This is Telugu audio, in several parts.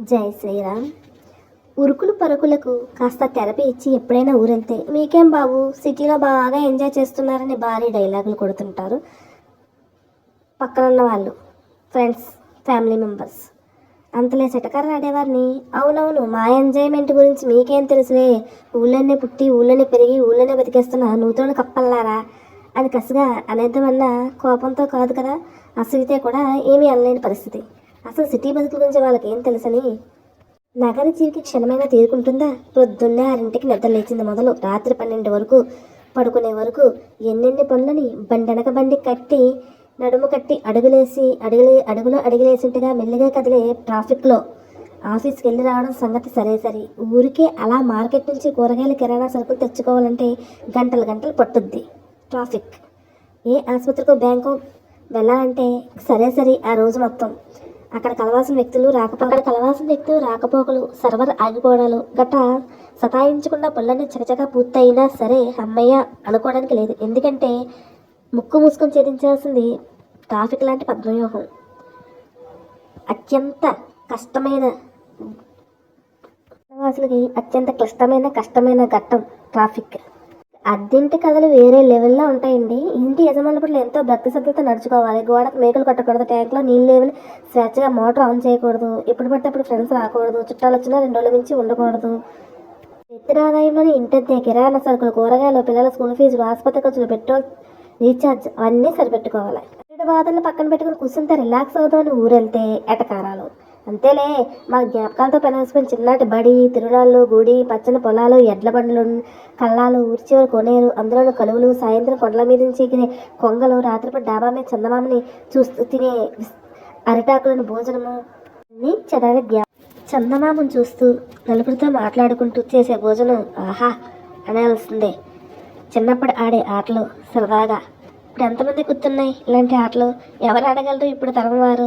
జై శ్రీరామ్. ఉరుకులు పరుకులకు కాస్త థెరపీ ఇచ్చి ఎప్పుడైనా ఊరెళ్తే మీకేం బాబు? సిటీలో బాగా ఎంజాయ్ చేస్తున్నారని భారీ డైలాగులు కొడుతుంటారు పక్కన ఉన్న వాళ్ళు ఫ్రెండ్స్ ఫ్యామిలీ మెంబర్స్. అంతలే చిటకర్ర ఆడేవారిని. అవునవును మా ఎంజాయ్మెంట్ గురించి మీకేం తెలుసులే? ఊళ్ళోనే పుట్టి ఊళ్ళోనే పెరిగి ఊళ్ళోనే బతికేస్తున్న నూతన కప్పల్లారా? అని కసిగా అనేద్దామన్నా కోపంతో కాదు కదా అసలుతే కూడా ఏమీ అనలేని పరిస్థితి. అసలు సిటీ బతుకుల గురించి వాళ్ళకి ఏం తెలుసని? నగర జీవికి క్షణమైనా తీరుకుంటుందా? పొద్దున్నే ఆరింటికి నిద్ర లేచింది మొదలు. రాత్రి పన్నెండు వరకు పడుకునే వరకు ఎన్నెన్ని పనులని బండెనక బండి కట్టి నడుము కట్టి అడుగులేసి అడుగులే అడుగులో అడుగులేసింటిగా మెల్లిగా కదిలే ట్రాఫిక్లో ఆఫీస్కి వెళ్ళి రావడం సంగతి సరే సరే. ఊరికే అలా మార్కెట్ నుంచి కూరగాయల కిరాణా సరుకులు తెచ్చుకోవాలంటే గంటలు గంటలు పట్టుద్ది ట్రాఫిక్. ఏ ఆసుపత్రికో బ్యాంకు వెళ్ళాలంటే సరే సరే ఆ రోజు మొత్తం. అక్కడ కలవాల్సిన వ్యక్తులు రాకపో అక్కడ కలవాల్సిన వ్యక్తులు రాకపోకలు సర్వర్ ఆగిపోవడాలు గట సతాయించకుండా పనులన్నీ చకచకా పూర్తయినా సరే అమ్మయ్య అనుకోవడానికి లేదు. ఎందుకంటే ముక్కు మూసుకొని ఛేదించాల్సింది ట్రాఫిక్ లాంటి పద్మవ్యూహం. అత్యంత కష్టమైన వాసులకి అత్యంత క్లిష్టమైన కష్టమైన ఘట్టం ట్రాఫిక్. అద్దెంటి కథలు వేరే లెవెల్లో ఉంటాయండి. ఇంటి యజమానుల ఎంతో భక్తి శ్రద్ధలతో నడుచుకోవాలి. గోడకు మేకలు కట్టకూడదు ట్యాంక్లో నీళ్ళు లేవని స్వేచ్ఛగా మోటార్ ఆన్ చేయకూడదు. ఎప్పుడు పడితే అప్పుడు ఫ్రెండ్స్ రాకూడదు. చుట్టాలు వచ్చినా రెండు రోజుల నుంచి ఉండకూడదు. వ్యక్తి ఆదాయంలోని ఇంటద్దే కిరాణా సరుకులు కూరగాయలు పిల్లల స్కూల్ ఫీజులు ఆసుపత్రి ఖర్చులు పెట్రోల్ రీఛార్జ్ అవన్నీ సరిపెట్టుకోవాలి. బాధలను పక్కన పెట్టుకుని కూర్చుంటే రిలాక్స్ అవుతామని ఊరెళ్తే ఎటకారాలు? అంతేలే మా జ్ఞాపకాలతో పెనవేసుకుని చిన్నటి బడి తిరునాళ్ళు గుడి పచ్చని పొలాలు ఎడ్ల బండ్లు కళ్ళాలు ఊరి కొనేరు. అందులోని కలువులు సాయంత్రం కొండల మీద నుంచి ఎగిరే కొంగలు రాత్రిపూట డాబా మీద చందమామని చూస్తూ తినే అరిటాకులను భోజనము అన్నీ చదవని జ్ఞా చందమామను చూస్తూ నలుగురితో మాట్లాడుకుంటూ చేసే భోజనం ఆహా అనాల్సిందే. చిన్నప్పుడు ఆడే ఆటలు సరదాగా. ఇప్పుడు ఎంతమంది గుర్తున్నాయి ఇలాంటి ఆటలు? ఎవరు ఆడగలరు? ఇప్పుడు తరం వారు?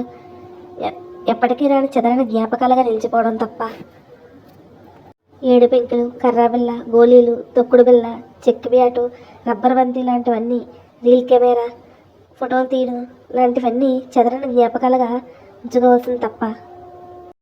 ఎ- ఎప్పటికీ రాని చెదరని జ్ఞాపకాలుగా నిలిచిపోవడం తప్ప. ఏడు పెంకులు కర్రాబిల్ల గోళీలు తొక్కుడు బిల్ల చెక్కి బ్యాటు రబ్బర్ బంతి లాంటివన్నీ రీల్ కెమెరా ఫోటోలు తీయడం లాంటివన్నీ చెదరని జ్ఞాపకాలుగా ఉంచుకోవాల్సింది తప్ప.